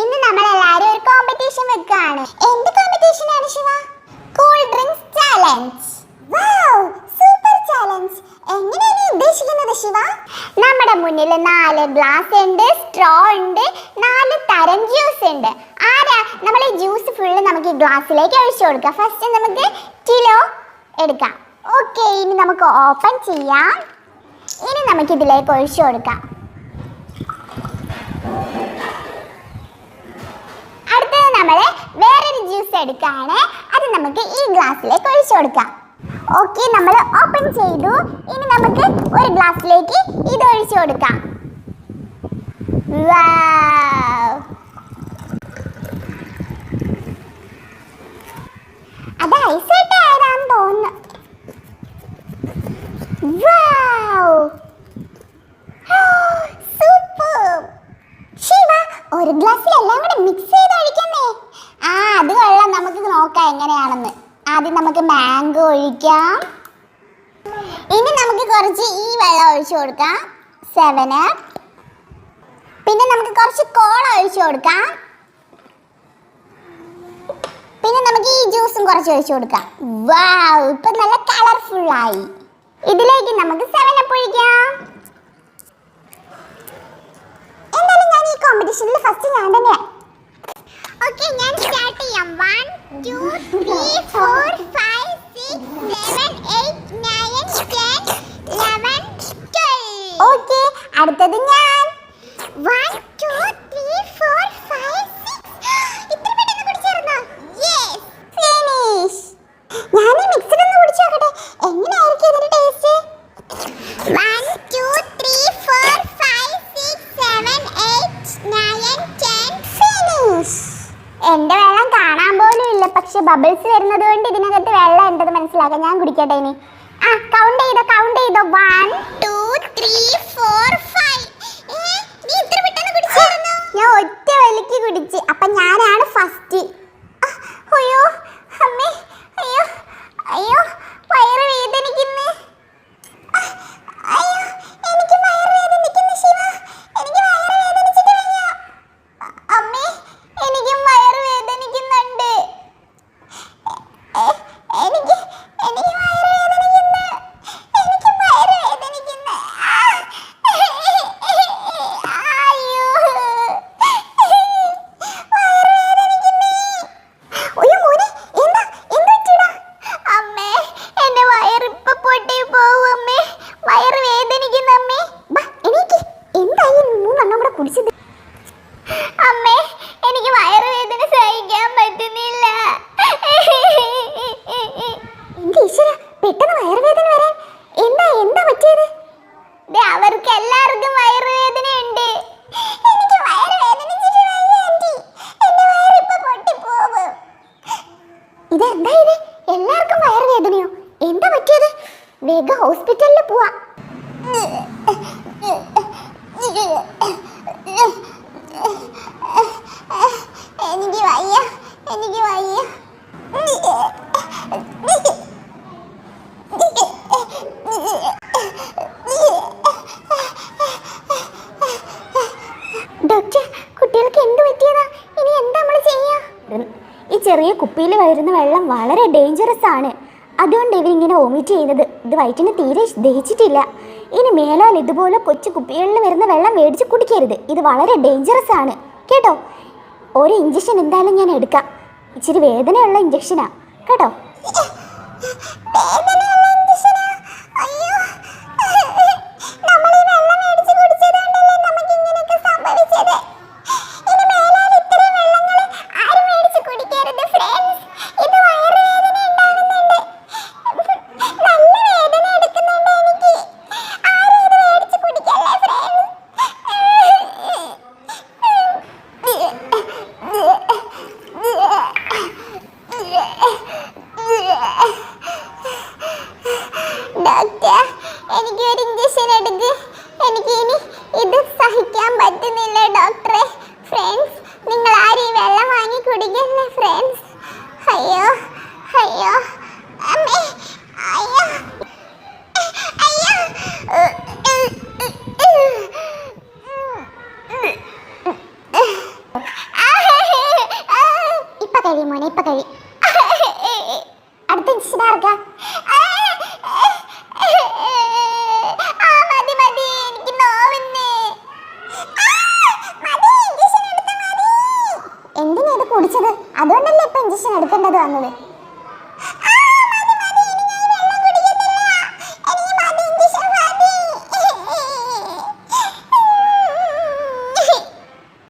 ഇന്ന് നമ്മൾ എല്ലാവരും ഒരു കോമ്പറ്റീഷൻ വെക്കുകയാണ്. എന്ത് കോമ്പറ്റീഷൻ ആണ് Shiva? Cool drinks challenge super challenge എങ്ങനെയാണ് ഉദ്ദേശിക്കുന്നത് ശിവ? നമ്മുടെ മുന്നിൽ നാല് ഗ്ലാസ് ഉണ്ട് സ്ട്രോ ഉണ്ട് നാല് തരം ജ്യൂസ് ഉണ്ട്. ആരാ? നമ്മൾ ജ്യൂസ് ഫുള്ള് നമുക്ക് ഈ ഗ്ലാസ്സിലേക്ക് ഒഴിച്ചു കൊടുക്കാം. ഫസ്റ്റ് നമുക്ക് കിലോ എടുക്കാം. ഓക്കെ ഇനി നമുക്ക് ഓപ്പൺ ചെയ്യാം. ഇനി നമുക്ക് ഇതിലേക്ക് ഒഴിച്ചു കൊടുക്കാം അടുത്തത് നമ്മൾ വേറൊരു ജ്യൂസ് അത് നമുക്ക് ഈ ഗ്ലാസ്സിലേക്ക് ഒഴിച്ചു കൊടുക്കാം. ഓക്കെ നമ്മൾ ഓപ്പൺ ചെയ്തു. ഇനി നമുക്ക് ഒരു ഗ്ലാസ്സിലേക്ക് ഇത് ഒഴിച്ചു കൊടുക്കാം. അത് ഐസ് ആരാന്ന് തോന്നുന്നു. ഒരു ഗ്ലാസ്സിൽ എല്ലാം കൂടെ മിക്സ് അത് കൊള്ളാം നമുക്ക് നോക്കാം എങ്ങനെയാണെന്ന്. ആദ്യം നമുക്ക് മാംഗോ ഒഴിക്കാം. ഇനി നമുക്ക് കുറച്ച് ഈ വെള്ളം ഒഴിച്ചു കൊടുക്കാം. സെവൻ പിന്നെ നമുക്ക് കുറച്ച് കോള ഒഴിച്ചു കൊടുക്കാം. പിന്നെ നമുക്ക് ഈ ജ്യൂസും കുറച്ച് ഒഴിച്ചു കൊടുക്കാം. വാവ് ഇപ്പൊ നല്ല കളർഫുൾ ആയി. ഇതിലേക്ക് നമുക്ക് സെവൻ അപ്പ് ഒഴിക്കാം. എന്തായാലും ഞാൻ ഈ കോമ്പറ്റീഷനിൽ ഫസ്റ്റ് ഞാൻ തന്നെ ഓക്കെ ഞാൻ സ്റ്റാർട്ട് ചെയ്യാം. One two three four five six seven eight nine ten eleven twelve okay അടുത്തത് ഞാൻ. വൺ എന്റെ വെള്ളം കാണാൻ പോലും ഇല്ല. പക്ഷെ ബബിൾസ് വരുന്നത് കൊണ്ട് ഇതിനകത്ത് വെള്ളം ഉണ്ടെന്ന് മനസ്സിലാക്കാം. ഞാൻ കുടിക്കട്ടെ ഇനി. ആ കൗണ്ട് ചെയ്തോ കൗണ്ട് ചെയ്തോ. വൺ ടു ത്രീ ഇതെന്താ ഇത്? എല്ലാവർക്കും വയറുവേദനയോ എന്താ പറ്റിയത്? വേഗം ഹോസ്പിറ്റലിൽ പോവാ. എനിക്ക് വയ്യ എനിക്ക് വയ്യ. ഡോക്ടർ കുട്ടികൾക്ക് എന്ത് പറ്റിയതാ? ഇനി എന്താ നമ്മൾ ചെയ്യാ? ഈ ചെറിയ കുപ്പിയിൽ വരുന്ന വെള്ളം വളരെ ഡേഞ്ചറസ് ആണ്. അതുകൊണ്ട് ഇവരിങ്ങനെ വോമിറ്റ് ചെയ്യുന്നത്. ഇത് വയറ്റിന് തീരെ ദഹിച്ചിട്ടില്ല. ഇനി മേലാൽ ഇതുപോലെ കൊച്ചു കുപ്പികളിൽ വരുന്ന വെള്ളം മേടിച്ച് കുടിക്കരുത്. ഇത് വളരെ ഡേഞ്ചറസ് ആണ്. കേട്ടോ? ഒരു ഇഞ്ചക്ഷൻ എന്തായാലും ഞാൻ എടുക്കാം. ഇച്ചിരി വേദനയുള്ള ഇഞ്ചക്ഷനാണ് കേട്ടോ വേദനയുള്ള ഇഞ്ചക്ഷനാ? അയ്യോ. നമ്മൾ ഈ വെള്ളം മേടിച്ച് കുടിച്ചതുകൊണ്ടല്ലേ നമുക്ക് ഇങ്ങനെയൊക്കെ സംഭവിച്ചത്. ഇനി മേലാൽ ഇത്തരം വെള്ളങ്ങൾ ആരും മേടിച്ച് കുടിക്കരുത് friends. ഇത് വയറുവേദന ഉണ്ടാകുന്നുണ്ട്. നല്ല വേദന എടുക്കുന്നുണ്ട് എനിക്ക്. ആരും ഇത് മേടിച്ച് കുടിക്കല്ലേ friends. ഡോക്ടർ എനിക്ക് ഒരു ഇഞ്ചക്ഷൻ എടുക്ക്. എനിക്ക് ഇനി ഇത് സഹിക്കാൻ പറ്റുന്നില്ല ഡോക്ടറെ ഫ്രണ്ട്സ് നിങ്ങൾ ആരും വെള്ളം വാങ്ങി കുടിക്കല്ലേ ഫ്രണ്ട്സ്